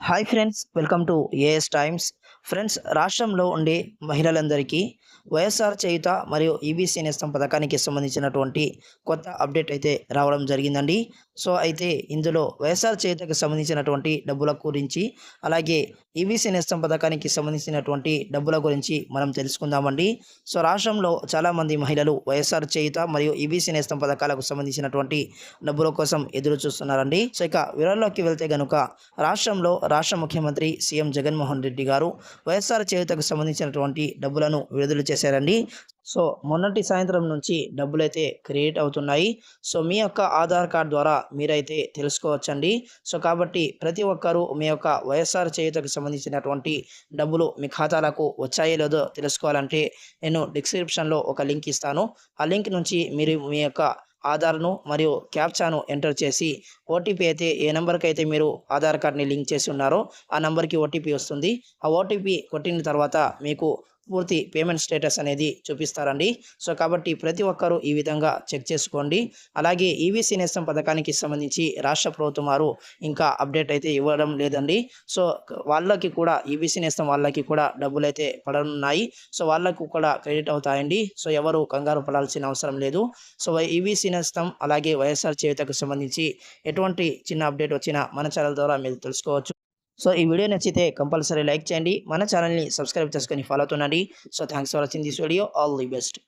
hi friends welcome to AS Times Friends రాష్ట్రంలో ఉండే మహిళలందరికీ వైఎస్ఆర్ చేయుత మరియు ఈబీసీ నేస్తం పథకానికి సంబంధించినటువంటి కొత్త అప్డేట్ అయితే రావడం జరిగిందండి. సో అయితే ఇందులో వైఎస్ఆర్ చేయుతకు సంబంధించినటువంటి డబ్బుల గురించి అలాగే ఈబీసీ నేస్తం పథకానికి సంబంధించినటువంటి డబ్బుల గురించి మనం తెలుసుకుందామండి. సో రాష్ట్రంలో చాలామంది మహిళలు వైఎస్ఆర్ చేయుత మరియు ఈబీసీ నేస్తం పథకాలకు సంబంధించినటువంటి డబ్బుల కోసం ఎదురు చూస్తున్నారండి సో ఇక వివరాల్లోకి వెళ్తే గనుక రాష్ట్రంలో రాష్ట్ర ముఖ్యమంత్రి సీఎం జగన్మోహన్ రెడ్డి గారు వైఎస్ఆర్ చేయుతకు సంబంధించినటువంటి డబ్బులను విడుదల చేశారండి. సో మొన్నటి సాయంత్రం నుంచి డబ్బులైతే క్రియేట్ అవుతున్నాయి. సో మీ యొక్క ఆధార్ కార్డ్ ద్వారా మీరైతే తెలుసుకోవచ్చండి. సో కాబట్టి ప్రతి ఒక్కరూ మీ యొక్క వైఎస్ఆర్ చేయుతకు సంబంధించినటువంటి డబ్బులు మీ ఖాతాలకు వచ్చాయో లేదో తెలుసుకోవాలంటే నేను డిస్క్రిప్షన్లో ఒక లింక్ ఇస్తాను. ఆ లింక్ నుంచి మీరు మీ యొక్క ఆధార్ను మరియు క్యాప్చాను ఎంటర్ చేసి ఓటీపీ అయితే ఏ నెంబర్కి అయితే మీరు ఆధార్ కార్డ్ని లింక్ చేసి ఉన్నారో ఆ నెంబర్కి ఓటీపీ వస్తుంది. ఆ ఓటీపీ కొట్టిన తర్వాత మీకు పూర్తి పేమెంట్ స్టేటస్ అనేది చూపిస్తారండి. సో కాబట్టి ప్రతి ఒక్కరూ ఈ విధంగా చెక్ చేసుకోండి. అలాగే ఈవీసీ నేస్తం పథకానికి సంబంధించి రాష్ట్ర ప్రభుత్వం వారు ఇంకా అప్డేట్ అయితే ఇవ్వడం లేదండి. సో వాళ్ళకి కూడా ఈవీసీ నేస్తం వాళ్ళకి కూడా డబ్బులు అయితే పడనున్నాయి. సో వాళ్ళకు కూడా క్రెడిట్ అవుతాయండి. సో ఎవరు కంగారు పడాల్సిన అవసరం లేదు. సో ఈవీసీ నేస్తం అలాగే వైఎస్ఆర్ చేయుతకు సంబంధించి ఎటువంటి చిన్న అప్డేట్ వచ్చినా మన ఛానల్ ద్వారా మీరు తెలుసుకోవచ్చు. సో ఈ వీడియో నచ్చితే కంపల్సరీ లైక్ చేయండి. మన ఛానల్ని సబ్స్క్రైబ్ చేసుకొని follow అవుతుండండి. So thanks for watching this video. All the best.